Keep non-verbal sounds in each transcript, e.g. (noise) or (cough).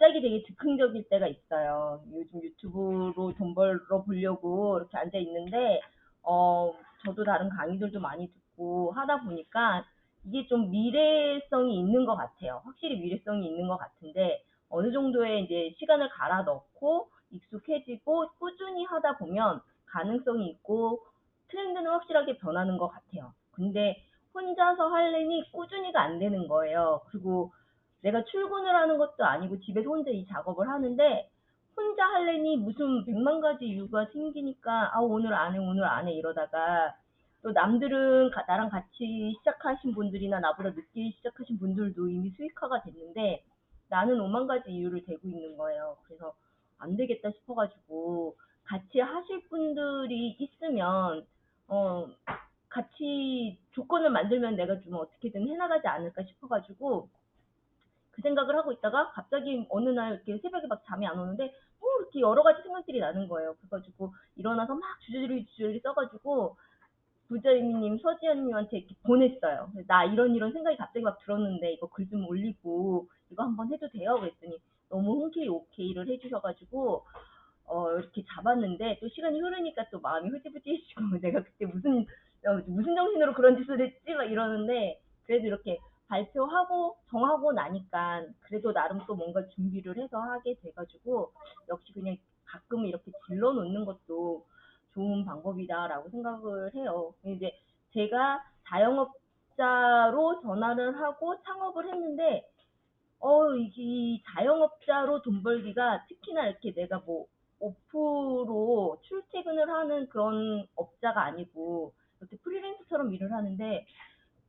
갑자기 되게 즉흥적일 때가 있어요. 요즘 유튜브로 돈 벌어 보려고 이렇게 앉아 있는데, 어, 저도 다른 강의들도 많이 듣고 하다 보니까 이게 좀 미래성이 있는 것 같아요. 확실히 미래성이 있는 것 같은데, 어느 정도의 이제 시간을 갈아 넣고 익숙해지고 꾸준히 하다 보면 가능성이 있고 트렌드는 확실하게 변하는 것 같아요. 근데 혼자서 하려니 꾸준히가 안 되는 거예요. 그리고 내가 출근을 하는 것도 아니고 집에서 혼자 이 작업을 하는데 혼자 하려니 무슨 백만 가지 이유가 생기니까 아 오늘 안 해 오늘 안 해 이러다가 또 남들은 가- 나랑 같이 시작하신 분들이나 나보다 늦게 시작하신 분들도 이미 수익화가 됐는데 나는 오만 가지 이유를 대고 있는 거예요. 그래서 안 되겠다 싶어가지고 같이 하실 분들이 있으면 어 같이 조건을 만들면 내가 좀 어떻게든 해나가지 않을까 싶어가지고 그 생각을 하고 있다가 갑자기 어느 날 이렇게 새벽에 막 잠이 안 오는데 뭐 이렇게 여러 가지 생각들이 나는 거예요. 그래가지고 일어나서 막 주저리 주저리 써가지고 부자이님 서지연님한테 이렇게 보냈어요. 나 이런 이런 생각이 갑자기 막 들었는데 이거 글 좀 올리고 이거 한번 해도 돼요? 그랬더니 너무 흔쾌히 오케이를 해주셔가지고 어, 이렇게 잡았는데 또 시간이 흐르니까 또 마음이 흐지부지해지고 (laughs) 내가 그때 무슨 어, 무슨 정신으로 그런 짓을 했지 막 이러는데 그래도 이렇게 발표하고 정하고 나니까 그래도 나름 또 뭔가 준비를 해서 하게 돼가지고 역시 그냥 가끔 이렇게 질러 놓는 것도 좋은 방법이다라고 생각을 해요. 이제 제가 자영업자로 전화를 하고 창업을 했는데 어, 이 자영업자로 돈 벌기가 특히나 이렇게 내가 뭐 오프로 출퇴근을 하는 그런 업자가 아니고 이렇게 프리랜서처럼 일을 하는데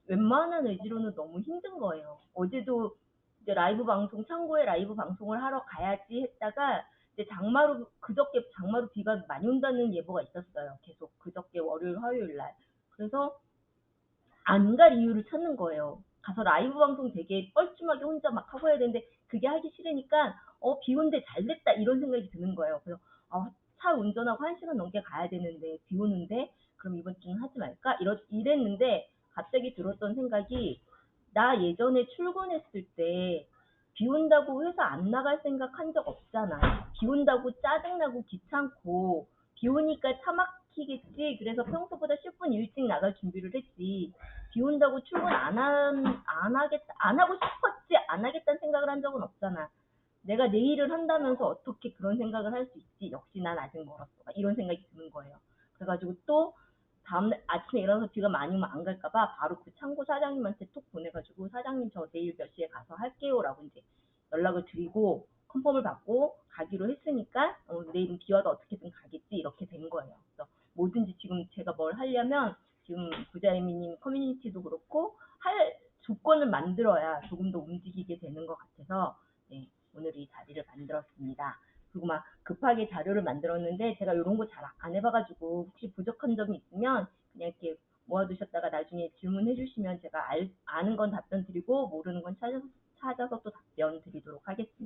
웬만한 의지로는 너무 힘든 거예요. 어제도 이제 라이브 방송, 창고에 라이브 방송을 하러 가야지 했다가 이제 장마로, 그저께 장마로 비가 많이 온다는 예보가 있었어요. 계속 그저께 월요일, 화요일 날. 그래서 안 갈 이유를 찾는 거예요. 가서 라이브 방송 되게 뻘쭘하게 혼자 막 하고 해야 되는데 그게 하기 싫으니까 어, 비 온데 잘 됐다 이런 생각이 드는 거예요. 그래서 어, 차 운전하고 한 시간 넘게 가야 되는데 비 오는데 그럼 이번 주는 하지 말까? 이랬는데 갑자기 들었던 생각이 나 예전에 출근했을 때 비 온다고 회사 안 나갈 생각 한 적 없잖아. 비 온다고 짜증나고 귀찮고 비 오니까 차 막히겠지. 그래서 평소보다 10분 일찍 나갈 준비를 했지. 비 온다고 출근 안, 한, 안 하겠다, 안 하고 싶었지, 안 하겠다는 생각을 한 적은 없잖아. 내가 내 일을 한다면서 어떻게 그런 생각을 할 수 있지? 역시 난 아직 멀었어. 이런 생각이 드는 거예요. 그래가지고 또 다음날 아침에 일어나서 비가 많이 오면 안 갈까봐 바로 그 창고 사장님한테 톡 보내가지고 사장님 저 내일 몇 시에 가서 할게요라고 이제 연락을 드리고 컨펌을 받고 가기로 했으니까 어, 내일은 비 와도 어떻게든 가겠지 이렇게 된 거예요. 그래서 뭐든지 지금 제가 뭘 하려면 지금 부자이미님 커뮤니티도 그렇고 할 조건을 만들어야 조금 더 움직이게 되는 것 같아서 네, 오늘 이 자리를 만들었습니다. 그리고 막 급하게 자료를 만들었는데 제가 이런 거 잘 안 해봐가지고 혹시 부족한 점이 있으면 그냥 이렇게 모아두셨다가 나중에 질문해 주시면 제가 알, 아는 건 답변 드리고 모르는 건 찾아서, 찾아서 또 답변 드리도록 하겠습니다.